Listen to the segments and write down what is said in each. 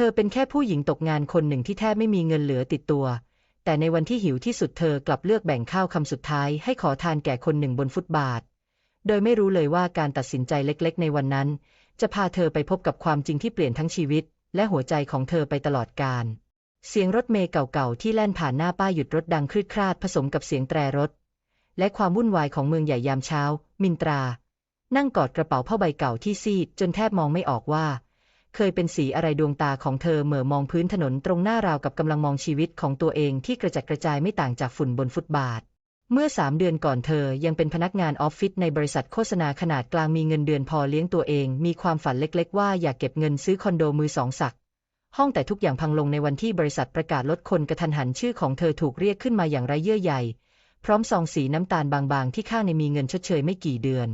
เธอเป็นแค่ผู้หญิงตกงานคนหนึ่งที่แทบไม่มีเงินเหลือติดตัว แต่ในวันที่หิวที่สุดเธอกลับเลือกแบ่งข้าวคำสุดท้ายให้ขอทานแก่คนหนึ่งบนฟุตบาท โดยไม่รู้เลยว่าการตัดสินใจเล็กๆ ในวันนั้น จะพาเธอไปพบกับความจริงที่เปลี่ยนทั้งชีวิต และหัวใจของเธอไปตลอดกาลเสียงรถเมล์เก่าๆที่แล่นผ่านหน้าป้ายหยุดรถดังคลืดคลาดผสมกับเสียงแตรรถ และความวุ่นวายของเมืองใหญ่ยามเช้า มินตรา นั่งกอดกระเป๋าผ้าใบเก่าที่ซีดจนแทบมองไม่ออกว่า เคยเป็นสีอะไรดวงตาของเธอเหม่อมองพื้นถนนตรงหน้าราวกับกำลังมองชีวิตของตัวเองที่กระจัดกระจายไม่ต่างจากฝุ่นบนฟุตบาท เมื่อสามเดือนก่อนเธอยังเป็นพนักงานออฟฟิศในบริษัทโฆษณาขนาดกลางมีเงินเดือนพอเลี้ยงตัวเอง มีความฝันเล็กๆว่าอยากเก็บเงินซื้อคอนโดมือสองสักห้องแต่ทุกอย่างพังลงในวันที่บริษัทประกาศลดคนกระทันหันชื่อของเธอถูกเรียกขึ้นมาอย่างไรเยื่อใยพร้อมซองสีน้ำตาลบางๆ ที่ข้างในมีเงินชดเชยไม่กี่เดือน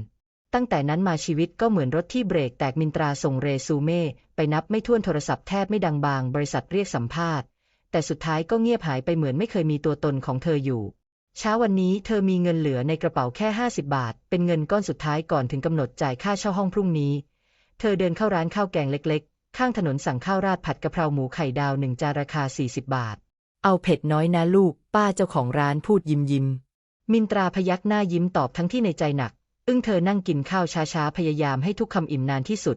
ตั้งแต่นั้นมาชีวิตก็เหมือนรถที่เบรกแตกมินตราส่งเรซูเม่ไปนับไม่ถ้วนโทรศัพท์แทบไม่ดังบาง บริษัทเรียกสัมภาษณ์ แต่สุดท้ายก็เงียบหายไปเหมือนไม่เคยมีตัวตนของเธออยู่ เช้าวันนี้เธอมีเงินเหลือในกระเป๋าแค่ 50 บาท เป็นเงินก้อนสุดท้ายก่อนถึงกำหนดจ่ายค่าเช่าห้องพรุ่งนี้ เธอเดินเข้าร้านข้าวแกงเล็กๆ ข้างถนนสั่งข้าวราดผัดกะเพราหมูไข่ดาวหนึ่งจานราคา 40 บาท เอาเผ็ดน้อยนะลูก ป้าเจ้าของร้านพูดยิ้มยิ้มมินตราพยักหน้ายิ้มตอบทั้งที่ในใจหนัก อึ้งเธอนั่งกินข้าวช้าๆ พยายามให้ทุกคำอิ่มนานที่สุด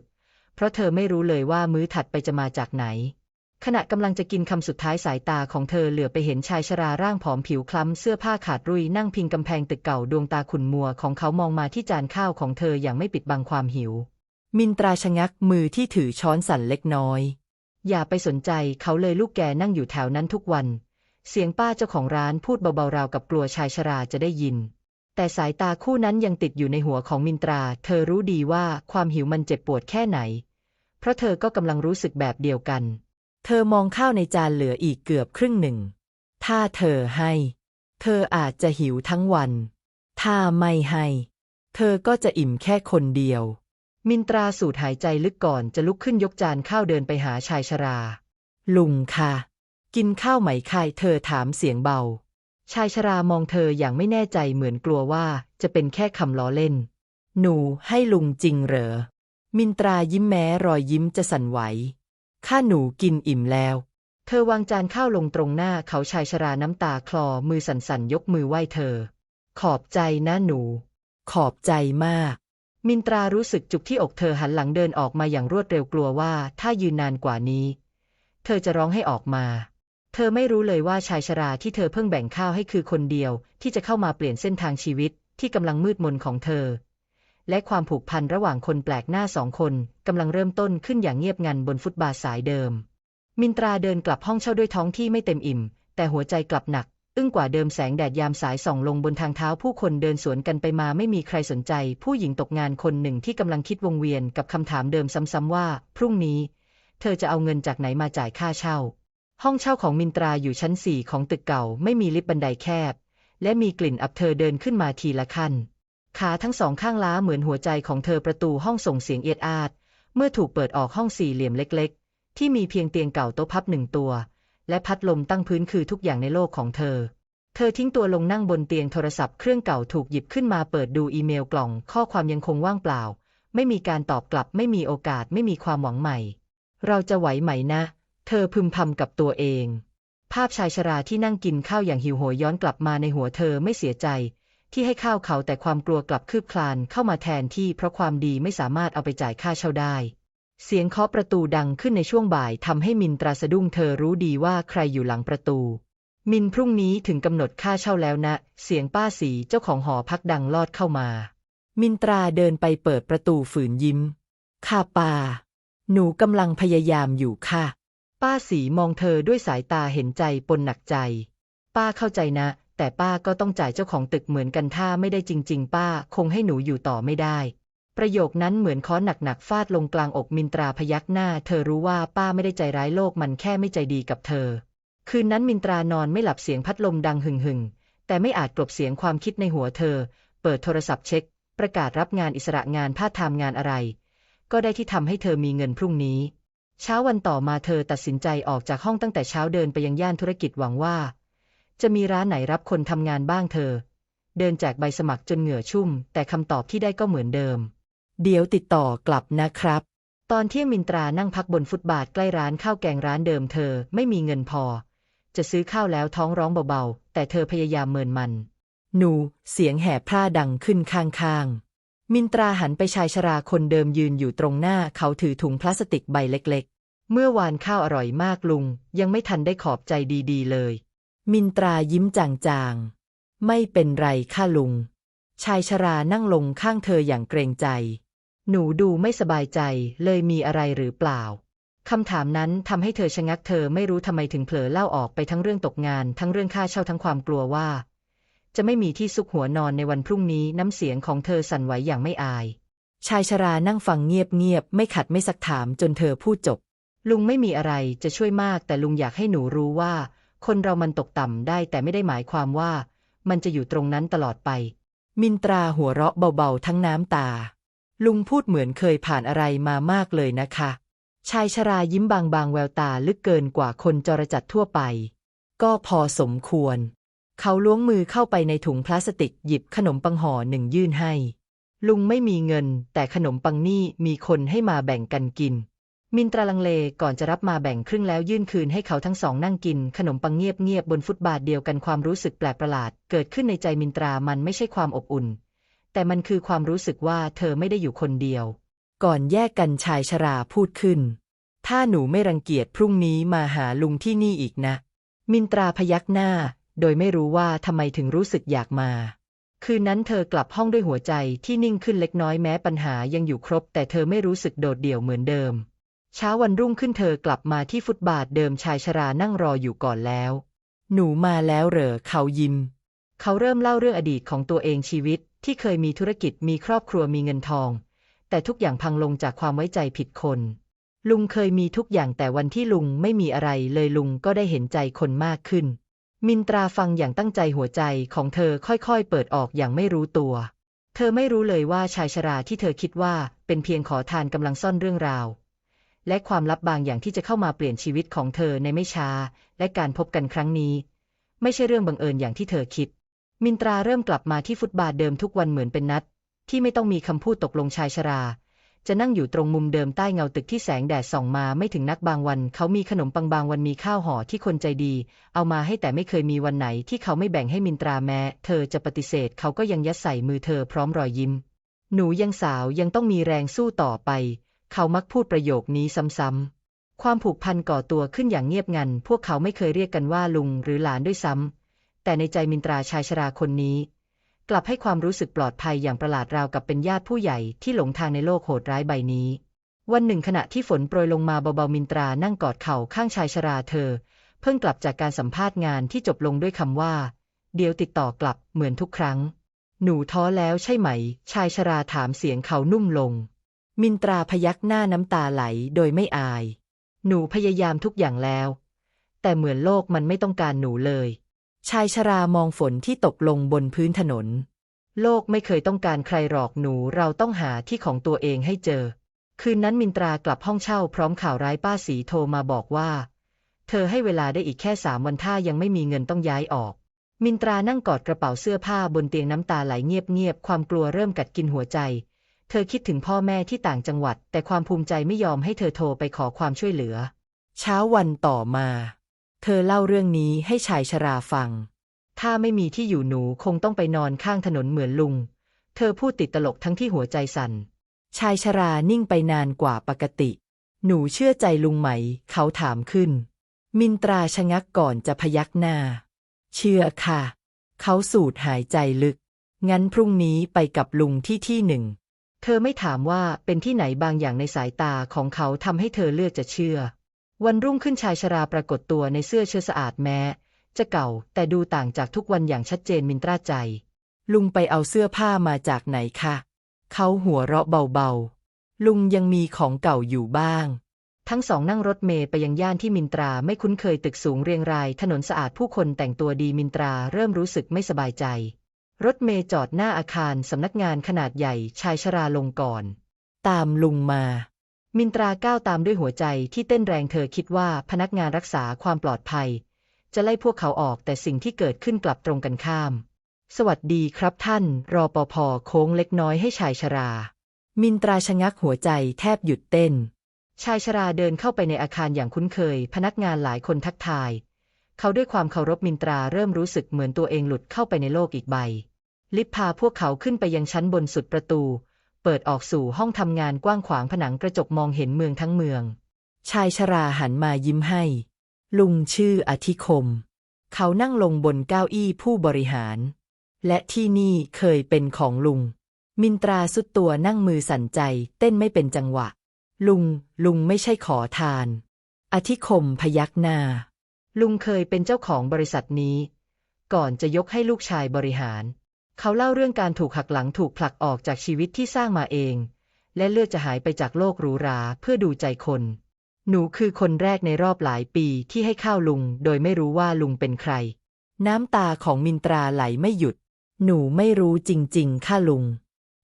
เพราะเธอไม่รู้เลยว่ามื้อถัดไปจะมาจากไหน ขณะกำลังจะกินคำสุดท้ายสายตาของเธอเหลือไปเห็นชายชราร่างผอมผิวคล้ำเสื้อผ้าขาดรุ่ยนั่งพิงกำแพงตึกเก่าดวงตาขุ่นมัวของเขามองมาที่จานข้าวของเธออย่างไม่ปิดบังความหิว มินตราชะงักมือที่ถือช้อนสั่นเล็กน้อย อย่าไปสนใจเขาเลยลูกแกนั่งอยู่แถวนั้นทุกวัน เสียงป้าเจ้าของร้านพูดเบาๆราวกับกลัวชายชราจะได้ยิน แต่สายตาคู่นั้นยังติดอยู่ในหัวของมินตรา เธอรู้ดีว่าความหิวมันเจ็บปวดแค่ไหน เพราะเธอก็กำลังรู้สึกแบบเดียวกัน เธอมองข้าวในจานเหลืออีกเกือบครึ่งหนึ่ง ถ้าเธอให้ เธออาจจะหิวทั้งวัน ถ้าไม่ให้ เธอก็จะอิ่มแค่คนเดียว มินตราสูดหายใจลึกก่อนจะลุกขึ้นยกจานข้าวเดินไปหาชายชรา ลุงค่ะ กินข้าวไหมคายเธอถามเสียงเบา ชายชรามองเธออย่างไม่แน่ใจเหมือนกลัวว่าจะเป็นแค่คำล้อเล่น หนูให้ลุงจริงเหรอ มินตรายิ้มแม้รอยยิ้มจะสั่นไหว ข้าหนูกินอิ่มแล้ว เธอวางจานข้าวลงตรงหน้าเขาชายชราน้ำตาคลอมือสั่นๆ ยกมือไหว้เธอ ขอบใจนะหนู ขอบใจมาก มินตรารู้สึกจุกที่อกเธอหันหลังเดินออกมาอย่างรวดเร็วกลัวว่า ถ้ายืนนานกว่านี้ เธอจะร้องให้ออกมา เธอไม่รู้เลยว่าชายชราที่เธอเพิ่งแบ่งข้าวให้คือคนเดียว ที่จะเข้ามาเปลี่ยนเส้นทางชีวิตที่กำลังมืดมนของเธอ และความผูกพันระหว่างคนแปลกหน้าสองคนกำลังเริ่มต้นขึ้นอย่างเงียบงันบนฟุตบาทสายเดิม มินตราเดินกลับห้องเช่าด้วยท้องที่ไม่เต็มอิ่ม แต่หัวใจกลับหนัก อึ้งกว่าเดิมแสงแดดยามสายส่องลงบนทางเท้าผู้คนเดินสวนกันไปมาไม่มีใครสนใจ ผู้หญิงตกงานคนหนึ่งที่กำลังคิดวงเวียนกับคำถามเดิมซ้ำๆว่า พรุ่งนี้ เธอจะเอาเงินจากไหนมาจ่ายค่าเช่า ห้องเช่าของมินตราอยู่ชั้นสี่ของตึกเก่าไม่มีลิฟต์บันไดแคบ และมีกลิ่นอับเธอเดินขึ้นมาทีละขั้น ขาทั้งสองข้างล้าเหมือนหัวใจของเธอประตูห้องส่งเสียงเอียดอาด เมื่อถูกเปิดออกห้องสี่เหลี่ยมเล็ก ๆ ที่มีเพียงเตียงเก่าโต๊ะพับหนึ่งตัว และพัดลมตั้งพื้นคือทุกอย่างในโลกของเธอ เธอทิ้งตัวลงนั่งบนเตียงโทรศัพท์เครื่องเก่าถูกหยิบขึ้นมาเปิดดูอีเมลกล่อง ข้อความยังคงว่างเปล่า ไม่มีการตอบกลับไม่มีโอกาสไม่มีความหวังใหม่ เราจะไหวไหมนะ เธอพึมพำกับตัวเอง ภาพชายชราที่นั่งกินข้าวอย่างหิวโหยย้อนกลับมาในหัวเธอไม่เสียใจ ที่ให้ข้าวเขาแต่ความกลัวกลับคืบคลานเข้ามาแทนที่เพราะความดีไม่สามารถเอาไปจ่ายค่าเช่าได้ เสียงเคาะประตูดังขึ้นในช่วงบ่ายทำให้มินตราสะดุ้งเธอรู้ดีว่าใครอยู่หลังประตู มินพรุ่งนี้ถึงกำหนดค่าเช่าแล้วนะ เสียงป้าสีเจ้าของหอพักดังลอดเข้ามา มินตราเดินไปเปิดประตูฝืนยิ้ม ค่ะป้าหนูกำลังพยายามอยู่ค่ะ ป้าสีมองเธอด้วยสายตาเห็นใจปนหนักใจ ป้าเข้าใจนะ แต่ป้าก็ต้องจ่ายเจ้าของตึกเหมือนกันถ้าไม่ได้จริง ๆ ป้าคงให้หนูอยู่ต่อไม่ได้ ประโยคนั้นเหมือนค้อนหนักๆฟาดลงกลางอกมินตราพยักหน้า เธอรู้ว่าป้าไม่ได้ใจร้ายโลกมันแค่ไม่ใจดีกับเธอ คืนนั้นมินตรานอนไม่หลับเสียงพัดลมดังหึ่งหึ่งๆแต่ไม่อาจกลบเสียงความคิดในหัวเธอ เปิดโทรศัพท์เช็ค ประกาศรับงานอิสระงานพาร์ทไทม์งานอะไร ก็ได้ที่ทำให้เธอมีเงินพรุ่งนี้ เช้าวันต่อมาเธอตัดสินใจออกจากห้องตั้งแต่เช้าเดินไปยังย่านธุรกิจหวังว่า จะมีร้านไหนรับคนทำงานบ้างเธอ เดินแจกใบสมัครจนเหงื่อชุ่ม แต่คำตอบที่ได้ก็เหมือนเดิม เดี๋ยวติดต่อกลับนะครับ ตอนเที่ยงมินตรานั่งพักบนฟุตบาทใกล้ร้านข้าวแกงร้านเดิมเธอไม่มีเงินพอ จะซื้อข้าวแล้วท้องร้องเบาๆ แต่เธอพยายามเมินมัน หนู เสียงแหบพร่าดังขึ้นข้างๆ มินตราหันไปชายชราคนเดิมยืนอยู่ตรงหน้าเขาถือถุงพลาสติกใบเล็กๆ เมื่อวานข้าวอร่อยมากลุง ยังไม่ทันได้ขอบใจดีๆเลย มินตรายิ้มจางๆ ไม่เป็นไรค่ะลุง ชายชรานั่งลงข้างเธออย่างเกรงใจ หนูดูไม่สบายใจเลยมีอะไรหรือเปล่าคำถามนั้นทำให้เธอชะงักเธอไม่รู้ทำไมถึงเผลอเล่าออกไปทั้งเรื่องตกงาน ทั้งเรื่องค่าเช่าทั้งความกลัวว่า จะไม่มีที่ซุกหัวนอนในวันพรุ่งนี้น้ำเสียงของเธอสั่นไหวอย่างไม่อาย ชายชรานั่งฟังเงียบๆไม่ขัดไม่สักถามจนเธอพูดจบ ลุงไม่มีอะไรจะช่วยมากแต่ลุงอยากให้หนูรู้ว่า คนเรามันตกต่ำได้แต่ไม่ได้หมายความว่า มันจะอยู่ตรงนั้นตลอดไป มินตราหัวเราะเบาๆทั้งน้ำตา ลุงพูดเหมือนเคยผ่านอะไรมามากเลยนะคะ ชายชรายิ้มบางๆแววตาลึกเกินกว่าคนจรจัดทั่วไป ก็พอสมควร เขาล้วงมือเข้าไปในถุงพลาสติกหยิบขนมปังห่อหนึ่งยื่นให้ ลุงไม่มีเงิน แต่ขนมปังนี่มีคนให้มาแบ่งกันกิน มินตราลังเลก่อนจะรับมาแบ่งครึ่งแล้วยื่นคืนให้เขาทั้งสองนั่งกิน ขนมปังเงียบๆบนฟุตบาทเดียวกันความรู้สึกแปลกประหลาด เกิดขึ้นในใจมินตรามันไม่ใช่ความอบอุ่น แต่มันคือความรู้สึกว่าเธอไม่ได้อยู่คนเดียว ก่อนแยกกันชายชราพูดขึ้น ถ้าหนูไม่รังเกียจพรุ่งนี้มาหาลุงที่นี่อีกนะ มินตราพยักหน้า โดยไม่รู้ว่าทำไมถึงรู้สึกอยากมา คืนนั้นเธอกลับห้องด้วยหัวใจที่นิ่งขึ้นเล็กน้อยแม้ปัญหายังอยู่ครบ แต่เธอไม่รู้สึกโดดเดี่ยวเหมือนเดิม เช้าวันรุ่งขึ้นเธอกลับมาที่ฟุตบาทเดิมชายชรานั่งรออยู่ก่อนแล้ว หนูมาแล้วเหรอเขายิ้ม เขาเริ่มเล่าเรื่องอดีตของตัวเองชีวิต ที่เคยมีธุรกิจมีครอบครัวมีเงินทอง แต่ทุกอย่างพังลงจากความไว้ใจผิดคนลุงเคยมีทุกอย่างแต่วันที่ลุงไม่มีอะไรเลยลุงก็ได้เห็นใจคนมากขึ้น มินตราฟังอย่างตั้งใจหัวใจของเธอค่อยๆ เปิดออกอย่างไม่รู้ตัว เธอไม่รู้เลยว่าชายชราที่เธอคิดว่าเป็นเพียงขอทานกำลังซ่อนเรื่องราว และความลับบางอย่างที่จะเข้ามาเปลี่ยนชีวิตของเธอในไม่ช้า และการพบกันครั้งนี้ ไม่ใช่เรื่องบังเอิญอย่างที่เธอคิด มินตราเริ่มกลับมาที่ฟุตบาทเดิมทุกวันเหมือนเป็นนัด ที่ไม่ต้องมีคำพูดตกลงชายชรา จะนั่งอยู่ตรงมุมเดิมใต้เงาตึกที่แสงแดดส่องมาไม่ถึงนักบางวัน เขามีขนมปังบางวันมีข้าวห่อที่คนใจดี เอามาให้แต่ไม่เคยมีวันไหนที่เขาไม่แบ่งให้มินตราแม้ เธอจะปฏิเสธเขาก็ยังยัดใส่มือเธอพร้อมรอยยิ้ม หนูยังสาวยังต้องมีแรงสู้ต่อไป เขามักพูดประโยคนี้ซ้ำๆความผูกพันก่อตัวขึ้นอย่างเงียบงัน พวกเขาไม่เคยเรียกกันว่าลุงหรือหลานด้วยซ้ำ แต่ในใจมินตราชายชราคนนี้ กลับให้ความรู้สึกปลอดภัยอย่างประหลาดราวกับเป็นญาติผู้ใหญ่ที่หลงทางในโลกโหดร้ายใบนี้ วันหนึ่งขณะที่ฝนโปรยลงมาเบาๆมินตรานั่งกอดเข่าข้างชายชราเธอ เพิ่งกลับจากการสัมภาษณ์งานที่จบลงด้วยคำว่า เดี๋ยวติดต่อกลับเหมือนทุกครั้ง หนูท้อแล้วใช่ไหม ชายชราถามเสียงเขานุ่มลง มินตราพยักหน้าน้ำตาไหลโดยไม่อาย หนูพยายามทุกอย่างแล้ว แต่เหมือนโลกมันไม่ต้องการหนูเลย ชายชรามองฝนที่ตกลงบนพื้นถนน โลกไม่เคยต้องการใครหรอกหนูเราต้องหาที่ของตัวเองให้เจอ คืนนั้นมินตรากลับห้องเช่าพร้อมข่าวร้ายป้าสีโทรมาบอกว่า เธอให้เวลาได้อีกแค่สามวันถ้ายังไม่มีเงินต้องย้ายออก มินตรานั่งกอดกระเป๋าเสื้อผ้าบนเตียงน้ำตาไหลเงียบๆความกลัวเริ่มกัดกินหัวใจ เธอคิดถึงพ่อแม่ที่ต่างจังหวัด แต่ความภูมิใจไม่ยอมให้เธอโทรไปขอความช่วยเหลือ เช้าวันต่อมา เธอเล่าเรื่องนี้ให้ชายชราฟัง ถ้าไม่มีที่อยู่หนูคงต้องไปนอนข้างถนนเหมือนลุง เธอพูดติดตลกทั้งที่หัวใจสั่น ชายชรานิ่งไปนานกว่าปกติ หนูเชื่อใจลุงไหม เขาถามขึ้น มินตราชะงักก่อนจะพยักหน้า เชื่อค่ะ เขาสูดหายใจลึก งั้นพรุ่งนี้ไปกับลุงที่ที่หนึ่ง เธอไม่ถามว่าเป็นที่ไหนบางอย่างในสายตาของเขาทำให้เธอเลือกจะเชื่อ วันรุ่งขึ้นชายชราปรากฏตัวในเสื้อเชิ้ตสะอาดแม้ จะเก่าแต่ดูต่างจากทุกวันอย่างชัดเจนมินตราใจ ลุงไปเอาเสื้อผ้ามาจากไหนคะเขาหัวเราะเบาๆ ลุงยังมีของเก่าอยู่บ้าง ทั้งสองนั่งรถเมย์ไปยังย่านที่มินตราไม่คุ้นเคยตึกสูงเรียงราย ถนนสะอาดผู้คนแต่งตัวดีมินตราเริ่มรู้สึกไม่สบายใจ รถเมย์จอดหน้าอาคารสำนักงานขนาดใหญ่ชายชราลงก่อน ตามลุงมา มินตราก้าวตามด้วยหัวใจที่เต้นแรงเธอคิดว่าพนักงานรักษาความปลอดภัย จะไล่พวกเขาออกแต่สิ่งที่เกิดขึ้นกลับตรงกันข้าม สวัสดีครับท่าน รอปภโค้งเล็กน้อยให้ชายชรา มินตราชะงักหัวใจแทบหยุดเต้น ชายชราเดินเข้าไปในอาคารอย่างคุ้นเคย พนักงานหลายคนทักทาย เขาด้วยความเคารพมินตราเริ่มรู้สึกเหมือนตัวเองหลุดเข้าไปในโลกอีกใบ ลิฟต์พาพวกเขาขึ้นไปยังชั้นบนสุดประตู เปิดออกสู่ห้องทำงานกว้างขวางผนังกระจกมองเห็นเมืองทั้งเมือง ชายชราหันมายิ้มให้ ลุงชื่ออธิคม เขานั่งลงบนเก้าอี้ผู้บริหาร และที่นี่เคยเป็นของลุง มินตราสุดตัวนั่งมือสั่นใจ เต้นไม่เป็นจังหวะ ลุง ลุงไม่ใช่ขอทาน อธิคมพยักหน้า ลุงเคยเป็นเจ้าของบริษัทนี้ ก่อนจะยกให้ลูกชายบริหาร เขาเล่าเรื่องการถูกหักหลังถูกผลักออกจากชีวิตที่สร้างมาเอง และเลือกจะหายไปจากโลกหรูหราเพื่อดูใจคน หนูคือคนแรกในรอบหลายปีที่ให้ข้าวลุง โดยไม่รู้ว่าลุงเป็นใคร น้ำตาของมินตราไหลไม่หยุด หนูไม่รู้จริง ๆ ค่ะลุง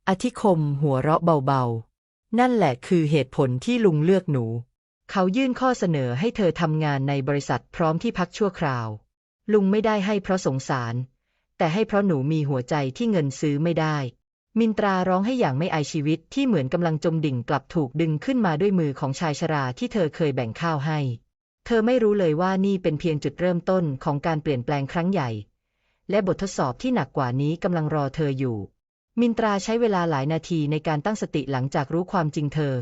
อธิคมหัวเราะเบาๆ นั่นแหละคือเหตุผลที่ลุงเลือกหนู เขายื่นข้อเสนอให้เธอทำงานในบริษัทพร้อมที่พักชั่วคราว ลุงไม่ได้ให้เพราะสงสาร แต่ให้เพราะหนูมีหัวใจที่เงินซื้อไม่ได้ มินตราร้องให้อย่างไม่อายชีวิตที่เหมือนกำลังจมดิ่งกลับถูกดึงขึ้นมาด้วยมือของชายชราที่เธอเคยแบ่งข้าวให้ เธอไม่รู้เลยว่านี่เป็นเพียงจุดเริ่มต้นของการเปลี่ยนแปลงครั้งใหญ่ และบททดสอบที่หนักกว่านี้กำลังรอเธออยู่ มินตราใช้เวลาหลายนาทีในการตั้งสติหลังจากรู้ความจริงเธอ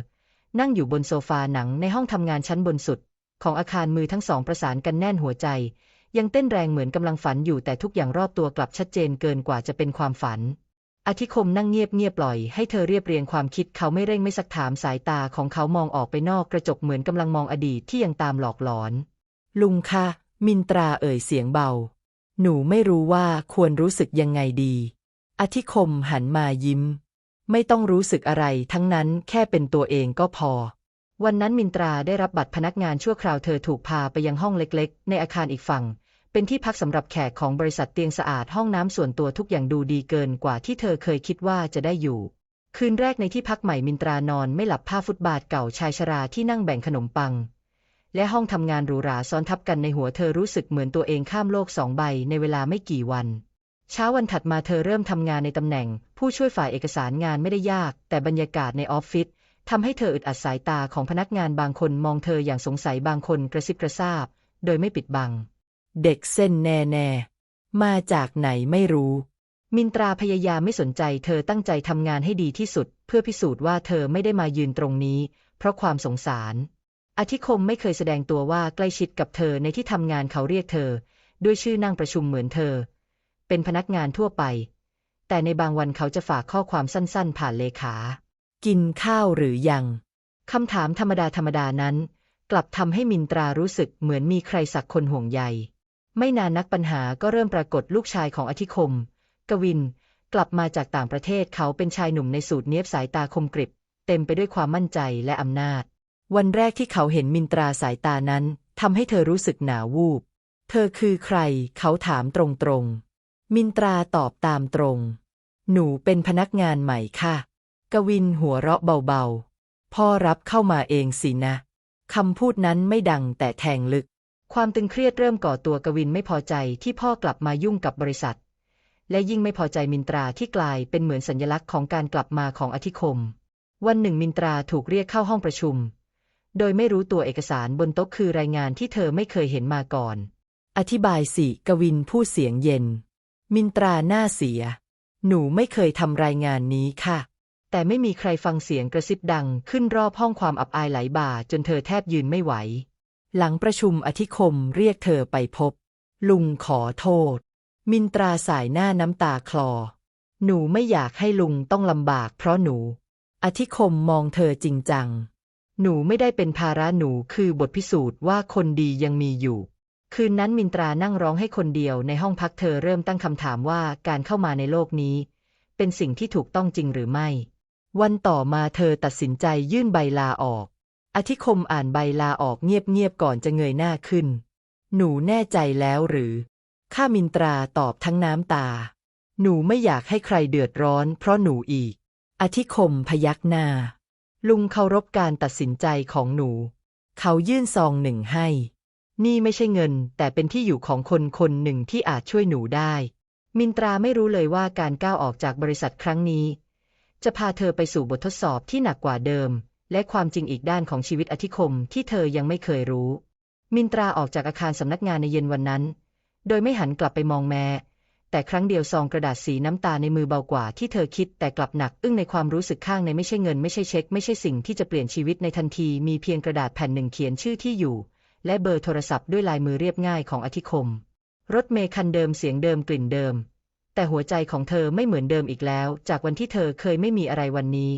นั่งอยู่บนโซฟาหนังในห้องทำงานชั้นบนสุด ของอาคารมือทั้งสองประสานกันแน่นหัวใจ ยังเต้นแรงเหมือนกำลังฝันอยู่แต่ทุกอย่างรอบตัวกลับชัดเจนเกินกว่าจะเป็นความฝัน อธิคมนั่งเงียบเงียบปล่อยให้เธอเรียบเรียงความคิดเขาไม่เร่งไม่สักถามสายตาของเขามองออกไปนอกกระจกเหมือนกำลังมองอดีตที่ยังตามหลอกหลอน ลุงคะ มินตราเอ่ยเสียงเบา หนูไม่รู้ว่าควรรู้สึกยังไงดี อธิคมหันมายิ้ม ไม่ต้องรู้สึกอะไรทั้งนั้นแค่เป็นตัวเองก็พอวันนั้นมินตราได้รับบัตรพนักงานชั่วคราวเธอถูกพาไปยังห้องเล็กๆ ในอาคารอีกฝั่ง เป็นที่พักสำหรับแขกของบริษัทเตียงสะอาดห้องน้ำส่วนตัวทุกอย่างดูดีเกินกว่าที่เธอเคยคิดว่าจะได้อยู่ คืนแรกในที่พักใหม่มินตรานอนไม่หลับผ้าฟุตบาทเก่าชายชราที่นั่งแบ่งขนมปัง และห้องทำงานหรูหราซ้อนทับกันในหัวเธอรู้สึกเหมือนตัวเองข้ามโลกสองใบในเวลาไม่กี่วันเช้าวันถัดมาเธอเริ่มทำงานในตำแหน่ง ผู้ช่วยฝ่ายเอกสารงานไม่ได้ยาก แต่บรรยากาศในออฟฟิศทำให้เธออึดอัดสายตาของพนักงานบางคนมองเธออย่างสงสัยบางคนกระซิบกระซาบ โดยไม่ปิดบัง เด็กเส้นแน่แน่มาจากไหนไม่รู้ มินตราพยายามไม่สนใจ เธอตั้งใจทำงานให้ดีที่สุด เพื่อพิสูจน์ว่าเธอไม่ได้มายืนตรงนี้ เพราะความสงสาร อธิคมไม่เคยแสดงตัวว่าใกล้ชิดกับเธอในที่ทำงานเขาเรียกเธอ ด้วยชื่อนั่งประชุมเหมือนเธอ เป็นพนักงานทั่วไป แต่ในบางวันเขาจะฝากข้อความสั้นๆ ผ่านเลขา กินข้าวหรือยังคำถามธรรมดาธรรมดานั้น กลับทำให้มินตรารู้สึกเหมือนมีใครสักคนห่วงใย ไม่นานนักปัญหาก็เริ่มปรากฏลูกชายของอธิคม กวิน กลับมาจากต่างประเทศเขาเป็นชายหนุ่มในสูตรเนียบสายตาคมกริบ เต็มไปด้วยความมั่นใจและอำนาจ วันแรกที่เขาเห็นมินตราสายตานั้นทำให้เธอรู้สึกหนาววูบ เธอคือใคร เขาถามตรงๆ มินตราตอบตามตรง หนูเป็นพนักงานใหม่ค่ะ กวินหัวเราะเบาๆ พ่อรับเข้ามาเองสินะคำพูดนั้นไม่ดังแต่แทงลึก ความตึงเครียดเริ่มก่อตัวกวินไม่พอใจที่พ่อกลับมายุ่งกับบริษัท และยิ่งไม่พอใจมินตราที่กลายเป็นเหมือนสัญลักษณ์ของการกลับมาของอธิคม วันหนึ่งมินตราถูกเรียกเข้าห้องประชุม โดยไม่รู้ตัวเอกสารบนโต๊ะคือรายงานที่เธอไม่เคยเห็นมาก่อน อธิบายสิกวินพูดเสียงเย็น มินตราหน้าเสีย หนูไม่เคยทำรายงานนี้ค่ะ แต่ไม่มีใครฟังเสียงกระซิบดังขึ้นรอบห้องความอับอายไหลบ่าจนเธอแทบยืนไม่ไหว หลังประชุมอธิคมเรียกเธอไปพบ ลุงขอโทษ มินตราสายหน้าน้ำตาคลอ หนูไม่อยากให้ลุงต้องลำบากเพราะหนู อธิคมมองเธอจริงจัง หนูไม่ได้เป็นภาระหนูคือบทพิสูจน์ว่าคนดียังมีอยู่ คืนนั้นมินตรานั่งร้องให้คนเดียวในห้องพักเธอเริ่มตั้งคำถามว่าการเข้ามาในโลกนี้ เป็นสิ่งที่ถูกต้องจริงหรือไม่ วันต่อมาเธอตัดสินใจยื่นใบลาออก อธิคมอ่านใบลาออกเงียบๆก่อนจะเงยหน้าขึ้น หนูแน่ใจแล้วหรือ ข้ามินตราตอบทั้งน้ำตา หนูไม่อยากให้ใครเดือดร้อนเพราะหนูอีก อธิคมพยักหน้า ลุงเคารพการตัดสินใจของหนู เขายื่นซองหนึ่งให้ นี่ไม่ใช่เงิน แต่เป็นที่อยู่ของคนคนหนึ่งที่อาจช่วยหนูได้ มินตราไม่รู้เลยว่าการก้าวออกจากบริษัทครั้งนี้ จะพาเธอไปสู่บททดสอบที่หนักกว่าเดิม และความจริงอีกด้านของชีวิตอธิคมที่เธอยังไม่เคยรู้ มินตราออกจากอาคารสำนักงานในเย็นวันนั้น โดยไม่หันกลับไปมองแม้แต่ครั้งเดียวซองกระดาษสีน้ำตาในมือเบากว่าที่เธอคิดแต่กลับหนักอึ้งในความรู้สึกข้างในไม่ใช่เงินไม่ใช่เช็ค ไม่ใช่สิ่งที่จะเปลี่ยนชีวิตในทันทีมีเพียงกระดาษแผ่นหนึ่งเขียนชื่อที่อยู่ และเบอร์โทรศัพท์ด้วยลายมือเรียบง่ายของอธิคม รถเมคันเดิมเสียงเดิมกลิ่นเดิม แต่หัวใจของเธอไม่เหมือนเดิมอีกแล้ว จากวันที่เธอเคยไม่มีอะไรวันนี้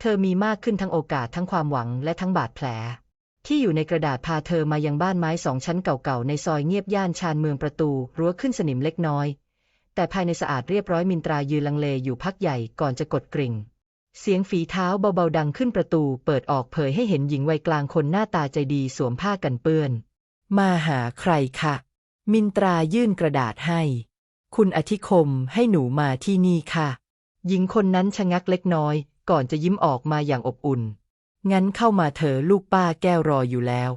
เธอมีมากขึ้นทั้งโอกาสทั้งความหวังและทั้งบาดแผล ที่อยู่ในกระดาษพาเธอมายังบ้านไม้สองชั้นเก่าๆในซอยเงียบย่านชานเมืองประตูรั้วขึ้นสนิมเล็กน้อย แต่ภายในสะอาดเรียบร้อยมินตรายืนลังเลอยู่พักใหญ่ก่อนจะกดกริ่ง เสียงฝีเท้าเบาๆดังขึ้นประตูเปิดออกเผยให้เห็นหญิงวัยกลางคนหน้าตาใจดีสวมผ้ากันเปื้อน มาหาใครคะมินตรายื่นกระดาษให้ คุณอธิคมให้หนูมาที่นี่ค่ะ หญิงคนนั้นชะงักเล็กน้อย ก่อนจะยิ้มออกมาอย่างอบอุ่น งั้นเข้ามาเถอะลูกป้าแก้วรออยู่แล้ว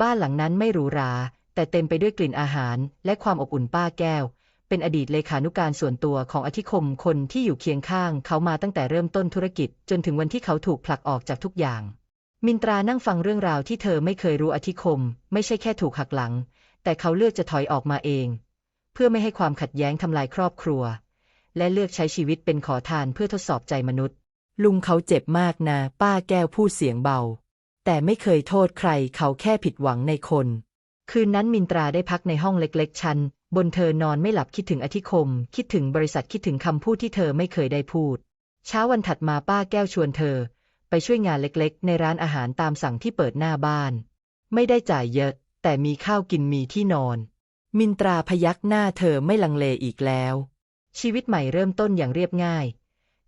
บ้านหลังนั้นไม่หรูหรา แต่เต็มไปด้วยกลิ่นอาหารและความอบอุ่นป้าแก้ว เป็นอดีตเลขานุการส่วนตัวของอธิคมคนที่อยู่เคียงข้างเขามาตั้งแต่เริ่มต้นธุรกิจ จนถึงวันที่เขาถูกผลักออกจากทุกอย่าง มินตรานั่งฟังเรื่องราวที่เธอไม่เคยรู้อธิคม ไม่ใช่แค่ถูกหักหลัง แต่เขาเลือกจะถอยออกมาเอง เพื่อไม่ให้ความขัดแย้งทำลายครอบครัว และเลือกใช้ชีวิตเป็นขอทานเพื่อทดสอบใจมนุษย์ ลุงเขาเจ็บมากนะ ป้าแก้วพูดเสียงเบา แต่ไม่เคยโทษใครเขาแค่ผิดหวังในคน คืนนั้นมินตราได้พักในห้องเล็กๆ ชั้น บนเธอนอนไม่หลับคิดถึงอธิคม คิดถึงบริษัทคิดถึงคำพูดที่เธอไม่เคยได้พูด เช้าวันถัดมาป้าแก้วชวนเธอ ไปช่วยงานเล็กๆ ในร้านอาหารตามสั่งที่เปิดหน้าบ้าน ไม่ได้จ่ายเยอะ แต่มีข้าวกินมีที่นอน มินตราพยักหน้าเธอไม่ลังเลอีกแล้ว ชีวิตใหม่เริ่มต้นอย่างเรียบง่าย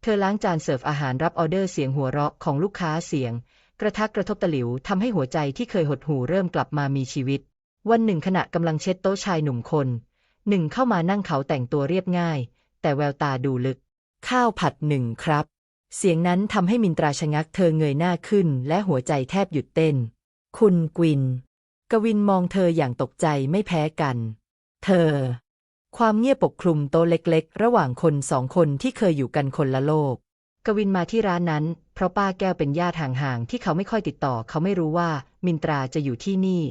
เธอล้างจานเสิร์ฟอาหารรับออเดอร์เสียงหัวเราะของลูกค้าเสียง กระทักกระทบตะหลิวทำให้หัวใจที่เคยหดหู่เริ่มกลับมามีชีวิต วันหนึ่งขณะกำลังเช็ดโต๊ะชายหนุ่มคนหนึ่งเข้ามานั่งเขาแต่งตัวเรียบง่าย แต่แววตาดูลึก ข้าวผัดหนึ่งครับ เสียงนั้นทำให้มินตราชะงักเธอเงยหน้าขึ้น และหัวใจแทบหยุดเต้น คุณกวิน กวินมองเธออย่างตกใจไม่แพ้กัน เธอ ความเงียบปกคลุมโต๊ะเล็กๆ ระหว่างคนสองคนที่เคยอยู่กันคนละโลก กวินมาที่ร้านนั้น เพราะป้าแก้วเป็นญาติห่างๆ ที่เขาไม่ค่อยติดต่อ เขาไม่รู้ว่ามินตราจะอยู่ที่นี่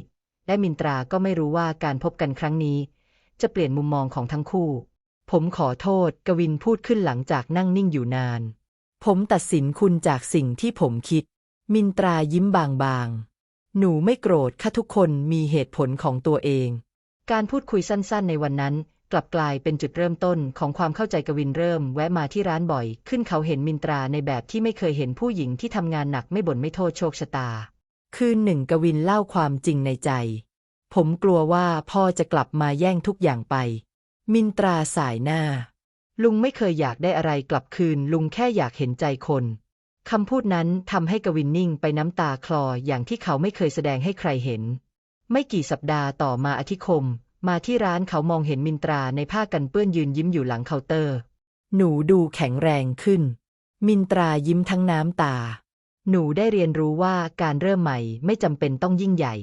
และมินตราก็ไม่รู้ว่าการพบกันครั้งนี้ จะเปลี่ยนมุมมองของทั้งคู่ ผมขอโทษ กวินพูดขึ้นหลังจากนั่งนิ่งอยู่นาน ผมตัดสินคุณจากสิ่งที่ผมคิด มินตรายิ้มบางๆ หนูไม่โกรธค่ะทุกคนมีเหตุผลของตัวเอง การพูดคุยสั้นๆ ในวันนั้น กลับกลายเป็นจุดเริ่มต้นของความเข้าใจกวินเริ่มแวะมาที่ร้านบ่อย ขึ้นเขาเห็นมินตราในแบบที่ไม่เคยเห็นผู้หญิงที่ทำงานหนักไม่บ่นไม่โทษโชคชะตา คืนหนึ่งกวินเล่าความจริงในใจ ผมกลัวว่าพ่อจะกลับมาแย่งทุกอย่างไป มินตราสายหน้า ลุงไม่เคยอยากได้อะไรกลับคืน ลุงแค่อยากเห็นใจคนคำพูดนั้นทำให้กวินนิ่งไปน้ำตาคลออย่างที่เขาไม่เคยแสดงให้ใครเห็น ไม่กี่สัปดาห์ต่อมาอธิคม มาที่ร้านเขามองเห็นมินตราในผ้ากันเปื้อนยืนยิ้มอยู่หลังเคาน์เตอร์ หนูดูแข็งแรงขึ้น มินตรายิ้มทั้งน้ำตา หนูได้เรียนรู้ว่าการเริ่มใหม่ไม่จำเป็นต้องยิ่งใหญ่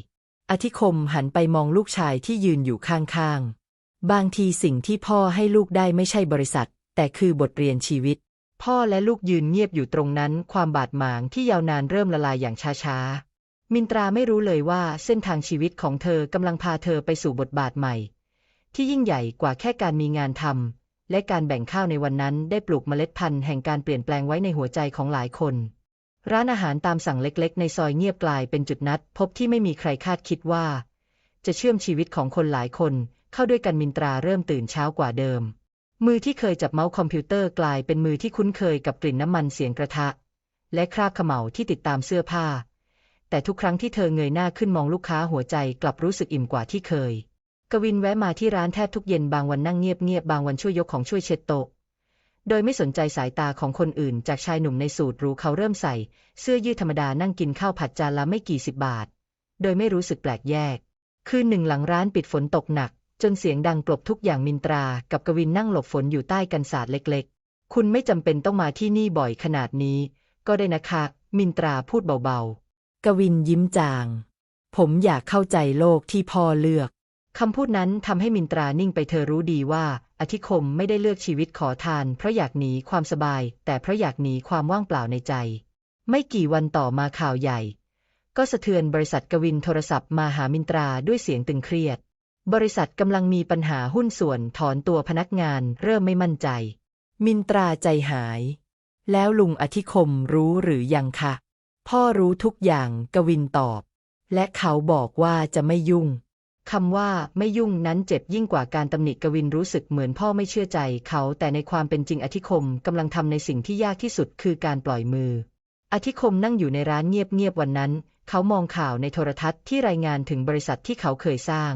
อธิคมหันไปมองลูกชายที่ยืนอยู่ข้างๆ บางทีสิ่งที่พ่อให้ลูกได้ไม่ใช่บริษัท แต่คือบทเรียนชีวิต พ่อและลูกยืนเงียบอยู่ตรงนั้น ความบาดหมางที่ยาวนานเริ่มละลายอย่างช้าๆ มินตราไม่รู้เลยว่าเส้นทางชีวิตของเธอกำลังพาเธอไปสู่บทบาทใหม่ ที่ยิ่งใหญ่กว่าแค่การมีงานทำและการแบ่งข้าวในวันนั้นได้ปลูกเมล็ดพันธุ์แห่งการเปลี่ยนแปลงไว้ในหัวใจของหลายคน ร้านอาหารตามสั่งเล็กๆ ในซอยเงียบกลายเป็นจุดนัด พบที่ไม่มีใครคาดคิดว่า จะเชื่อมชีวิตของคนหลายคน เข้าด้วยกันมินตราเริ่มตื่นเช้ากว่าเดิม มือที่เคยจับเมาส์คอมพิวเตอร์กลายเป็นมือที่คุ้นเคยกับกลิ่นน้ำมันเสียงกระทะ และคราบขม่าที่ติดตามเสื้อผ้า แต่ทุกครั้งที่เธอเงยหน้าขึ้นมองลูกค้าหัวใจกลับรู้สึกอิ่มกว่าที่เคย กวินแวะมาที่ร้านแทบทุกเย็นบางวันนั่งเงียบๆบางวันช่วยยกของช่วยเช็ดโต๊ะโดยไม่สนใจสายตาของคนอื่น จากชายหนุ่มในสูตรรูเขาเริ่มใส่ เสื้อยืดธรรมดานั่งกินข้าวผัดจานละไม่กี่สิบบาท โดยไม่รู้สึกแปลกแยก คืนหนึ่งหลังร้านปิดฝนตกหนัก จนเสียงดังกลบทุกอย่างมินตรา กับกวินนั่งหลบฝนอยู่ใต้กันศาสตร์เล็กๆ คุณไม่จำเป็นต้องมาที่นี่บ่อยขนาดนี้ ก็ได้นะคะ มินตราพูดเบาๆ กวินยิ้มจาง ผมอยากเข้าใจโลกที่พ่อเลือก คำพูดนั้นทำให้มินตรานิ่งไปเธอรู้ดีว่า อธิคมไม่ได้เลือกชีวิตขอทาน เพราะอยากหนีความสบาย แต่เพราะอยากหนีความว่างเปล่าในใจ ไม่กี่วันต่อมาข่าวใหญ่ ก็สะเทือนบริษัทกวินโทรศัพท์มาหามินตราด้วยเสียงตึงเครียด บริษัทกำลังมีปัญหาหุ้นส่วนถอนตัวพนักงานเริ่มไม่มั่นใจ มินตราใจหาย แล้วลุงอธิคมรู้หรือยังคะ พ่อรู้ทุกอย่างกวินตอบ และเขาบอกว่าจะไม่ยุ่งคำว่าไม่ยุ่งนั้นเจ็บยิ่งกว่าการตำหนิกวินรู้สึกเหมือนพ่อไม่เชื่อใจเขาแต่ในความเป็นจริงอธิคมกำลังทำในสิ่งที่ยากที่สุดคือการปล่อยมือ อธิคมนั่งอยู่ในร้านเงียบๆวันนั้น เขามองข่าวในโทรทัศน์ที่รายงานถึงบริษัทที่เขาเคยสร้าง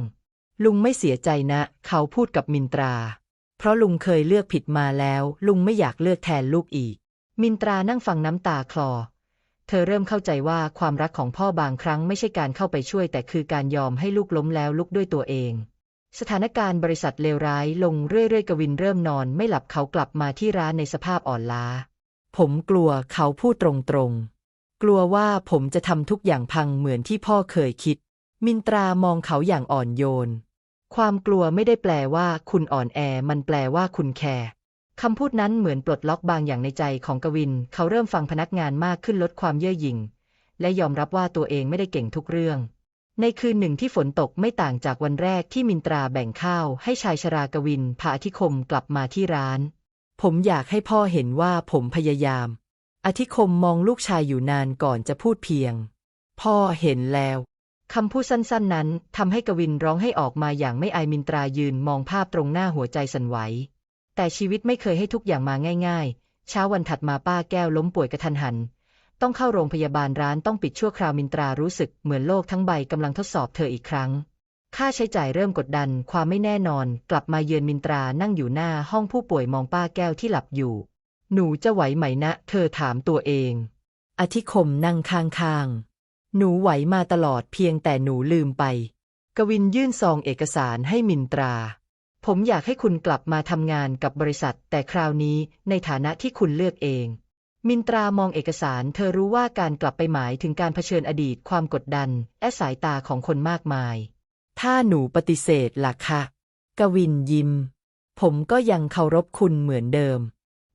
ลุงไม่เสียใจนะ เขาพูดกับมินตรา เพราะลุงเคยเลือกผิดมาแล้ว ลุงไม่อยากเลือกแทนลูกอีก มินตรานั่งฟังน้ำตาคลอ เธอเริ่มเข้าใจว่าความรักของพ่อบางครั้งไม่ใช่การเข้าไปช่วย แต่คือการยอมให้ลูกล้มแล้วลุกด้วยตัวเอง สถานการณ์บริษัทเลวร้ายลงเรื่อยๆ กวินเริ่มนอนไม่หลับเขากลับมาที่ร้านในสภาพอ่อนล้า ผมกลัวเขาพูดตรงๆ กลัวว่าผมจะทำทุกอย่างพังเหมือนที่พ่อเคยคิด มินตรามองเขาอย่างอ่อนโยน ความกลัวไม่ได้แปลว่าคุณอ่อนแอ มันแปลว่าคุณแคร์ คำพูดนั้นเหมือนปลดล็อกบางอย่างในใจของกวิน เขาเริ่มฟังพนักงานมากขึ้นลดความเย่อหยิ่ง และยอมรับว่าตัวเองไม่ได้เก่งทุกเรื่อง ในคืนหนึ่งที่ฝนตกไม่ต่างจากวันแรกที่มินตราแบ่งข้าวให้ชายชรากวินพาอธิคมกลับมาที่ร้าน ผมอยากให้พ่อเห็นว่าผมพยายาม อธิคมมองลูกชายอยู่นานก่อนจะพูดเพียง พ่อเห็นแล้วคำพูดสั้นๆ นั้นทำให้กวินร้องให้ออกมาอย่างไม่อายมินตรายืนมองภาพตรงหน้าหัวใจสั่นไหว แต่ชีวิตไม่เคยให้ทุกอย่างมาง่าย ๆ เช้าวันถัดมาป้าแก้วล้มป่วยกระทันหัน ต้องเข้าโรงพยาบาลร้านต้องปิดชั่วคราวมินตรารู้สึกเหมือนโลกทั้งใบกำลังทดสอบเธออีกครั้ง ค่าใช้จ่ายเริ่มกดดัน ความไม่แน่นอน กลับมาเยือนมินตรานั่งอยู่หน้าห้องผู้ป่วยมองป้าแก้วที่หลับอยู่ หนูจะไหวไหมนะ เธอถามตัวเอง อธิคมนั่งข้างๆ หนูไหวมาตลอดเพียงแต่หนูลืมไป กวินยื่นซองเอกสารให้มินตรา ผมอยากให้คุณกลับมาทำงานกับบริษัท แต่คราวนี้ในฐานะที่คุณเลือกเอง มินตรามองเอกสาร เธอรู้ว่าการกลับไปหมายถึงการเผชิญอดีตความกดดัน และสายตาของคนมากมาย ถ้าหนูปฏิเสธล่ะคะกวินยิ้ม ผมก็ยังเคารพคุณเหมือนเดิม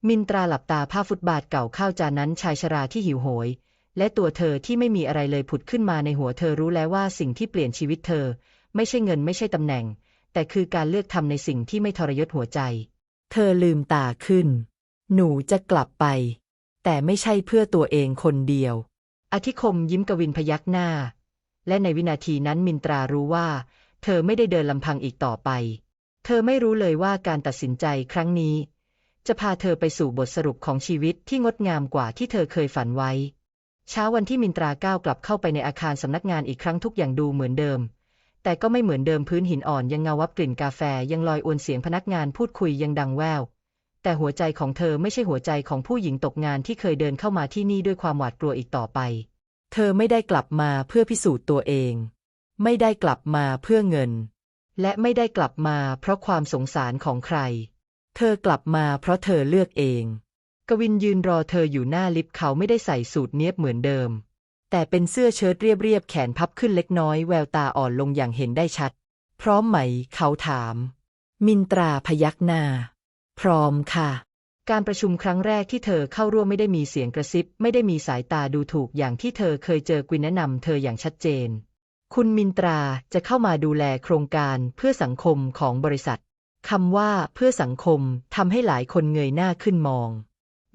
มินตราหลับตาผ้าฟุตบาทเก่าเข้าจานนั้นชายชราที่หิวโหย และตัวเธอที่ไม่มีอะไรเลยผุดขึ้นมาในหัวเธอรู้แล้วว่าสิ่งที่เปลี่ยนชีวิตเธอ ไม่ใช่เงินไม่ใช่ตำแหน่ง แต่คือการเลือกทำในสิ่งที่ไม่ทรยศหัวใจ เธอลืมตาขึ้น หนูจะกลับไป แต่ไม่ใช่เพื่อตัวเองคนเดียว อธิคมยิ้มกวินพยักหน้า และในวินาทีนั้นมินตรารู้ว่า เธอไม่ได้เดินลำพังอีกต่อไป เธอไม่รู้เลยว่าการตัดสินใจครั้งนี้ จะพาเธอไปสู่บทสรุปของชีวิตที่งดงามกว่าที่เธอเคยฝันไว้ เช้าวันที่มินตราก้าวกลับเข้าไปในอาคารสำนักงานอีกครั้งทุกอย่างดูเหมือนเดิม แต่ก็ไม่เหมือนเดิมพื้นหินอ่อนยังเงาวับกลิ่นกาแฟยังลอยอวนเสียงพนักงานพูดคุยยังดังแวว แต่หัวใจของเธอไม่ใช่หัวใจของผู้หญิงตกงานที่เคยเดินเข้ามาที่นี่ด้วยความหวาดกลัวอีกต่อไป เธอไม่ได้กลับมาเพื่อพิสูจน์ตัวเอง ไม่ได้กลับมาเพื่อเงิน และไม่ได้กลับมาเพราะความสงสารของใคร เธอกลับมาเพราะเธอเลือกเอง กวินยืนรอเธออยู่หน้าลิฟต์เขาไม่ได้ใส่สูทเนี้ยบเหมือนเดิม แต่เป็นเสื้อเชิ้ตเรียบๆแขนพับขึ้นเล็กน้อยแววตาอ่อนลงอย่างเห็นได้ชัด พร้อมไหม เขาถาม มินตราพยักหน้า พร้อมค่ะ การประชุมครั้งแรกที่เธอเข้าร่วมไม่ได้มีเสียงกระซิบ ไม่ได้มีสายตาดูถูกอย่างที่เธอเคยเจอกวินแนะนำเธออย่างชัดเจน คุณมินตราจะเข้ามาดูแลโครงการเพื่อสังคมของบริษัทคำว่าเพื่อสังคมทำให้หลายคนเงยหน้าขึ้นมอง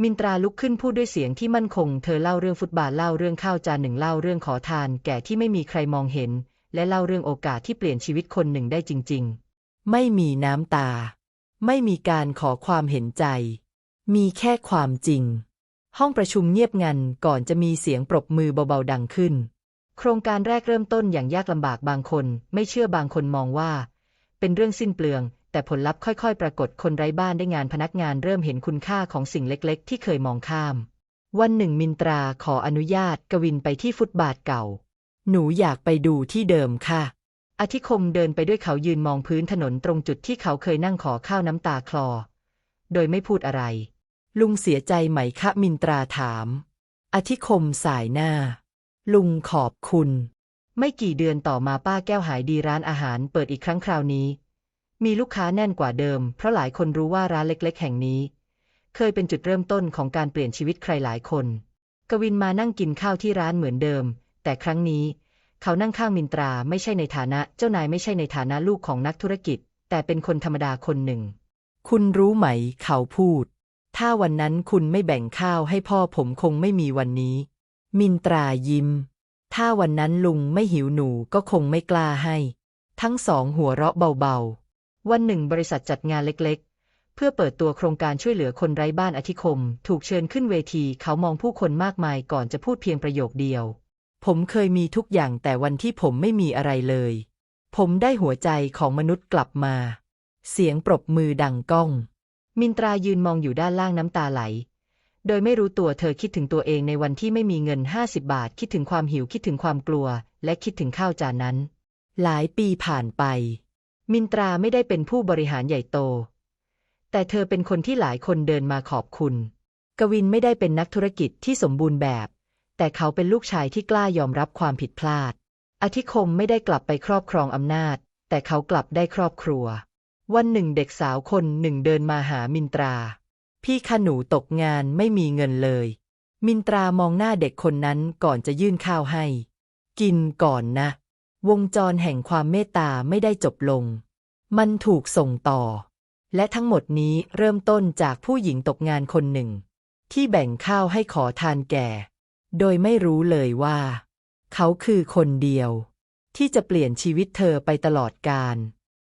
มินตราลุกขึ้นพูดด้วยเสียงที่มั่นคง เธอเล่าเรื่องฟุตบาทเล่าเรื่องข้าวจานหนึ่งเล่าเรื่องขอทาน แก่ที่ไม่มีใครมองเห็น และเล่าเรื่องโอกาสที่เปลี่ยนชีวิตคนหนึ่งได้จริง ๆ ไม่มีน้ำตา ไม่มีการขอความเห็นใจ มีแค่ความจริง ห้องประชุมเงียบงันก่อนจะมีเสียงปรบมือเบาๆดังขึ้น โครงการแรกเริ่มต้นอย่างยากลำบากบางคน ไม่เชื่อบางคนมองว่า เป็นเรื่องสิ้นเปลือง แต่ผลลัพธ์ค่อยๆ ปรากฏคนไร้บ้านได้งานพนักงานเริ่มเห็นคุณค่าของสิ่งเล็กๆ ที่เคยมองข้าม วันหนึ่งมินตราขออนุญาตกวินไปที่ฟุตบาทเก่า หนูอยากไปดูที่เดิมค่ะ อธิคมเดินไปด้วยเขายืนมองพื้นถนนตรงจุดที่เขาเคยนั่งขอข้าวน้ำตาคลอ โดยไม่พูดอะไร ลุงเสียใจไหมคะมินตราถาม อธิคมสายหน้า ลุงขอบคุณ ไม่กี่เดือนต่อมาป้าแก้วหายดีร้านอาหารเปิดอีกครั้งคราวนี้ มีลูกค้าแน่นกว่าเดิม เพราะหลายคนรู้ว่าร้านเล็กๆ แห่งนี้ เคยเป็นจุดเริ่มต้นของการเปลี่ยนชีวิตใครหลายคน กวินมานั่งกินข้าวที่ร้านเหมือนเดิม แต่ครั้งนี้ เขานั่งข้างมินตราไม่ใช่ในฐานะเจ้านายไม่ใช่ในฐานะลูกของนักธุรกิจ แต่เป็นคนธรรมดาคนหนึ่ง คุณรู้ไหม เขาพูด ถ้าวันนั้นคุณไม่แบ่งข้าวให้พ่อผมคงไม่มีวันนี้ มินตรายิ้ม ถ้าวันนั้นลุงไม่หิวหนูก็คงไม่กล้าให้ ทั้งสองหัวเราะเบาๆ วันหนึ่งบริษัทจัดงานเล็กๆ เพื่อเปิดตัวโครงการช่วยเหลือคนไร้บ้านอธิคม ถูกเชิญขึ้นเวทีเขามองผู้คนมากมายก่อนจะพูดเพียงประโยคเดียว ผมเคยมีทุกอย่างแต่วันที่ผมไม่มีอะไรเลย ผมได้หัวใจของมนุษย์กลับมา เสียงปรบมือดังก้อง มินตรายืนมองอยู่ด้านล่างน้ำตาไหลโดยไม่รู้ตัวเธอคิดถึงตัวเองในวันที่ไม่มีเงิน 50 บาท คิดถึงความหิวคิดถึงความกลัว และคิดถึงข้าวจานนั้น หลายปีผ่านไป มินตราไม่ได้เป็นผู้บริหารใหญ่โต แต่เธอเป็นคนที่หลายคนเดินมาขอบคุณ กวินไม่ได้เป็นนักธุรกิจที่สมบูรณ์แบบ แต่เขาเป็นลูกชายที่กล้ายอมรับความผิดพลาด อธิคมไม่ได้กลับไปครอบครองอำนาจ แต่เขากลับได้ครอบครัว วันหนึ่งเด็กสาวคนหนึ่งเดินมาหามินตรา พี่ขหนูตกงานไม่มีเงินเลย มินตรามองหน้าเด็กคนนั้นก่อนจะยื่นข้าวให้ กินก่อนนะ วงจรแห่งความเมตตาไม่ได้จบลง มันถูกส่งต่อ และทั้งหมดนี้เริ่มต้นจากผู้หญิงตกงานคนหนึ่ง ที่แบ่งข้าวให้ขอทานแก่ โดยไม่รู้เลยว่า เขาคือคนเดียว ที่จะเปลี่ยนชีวิตเธอไปตลอดกาล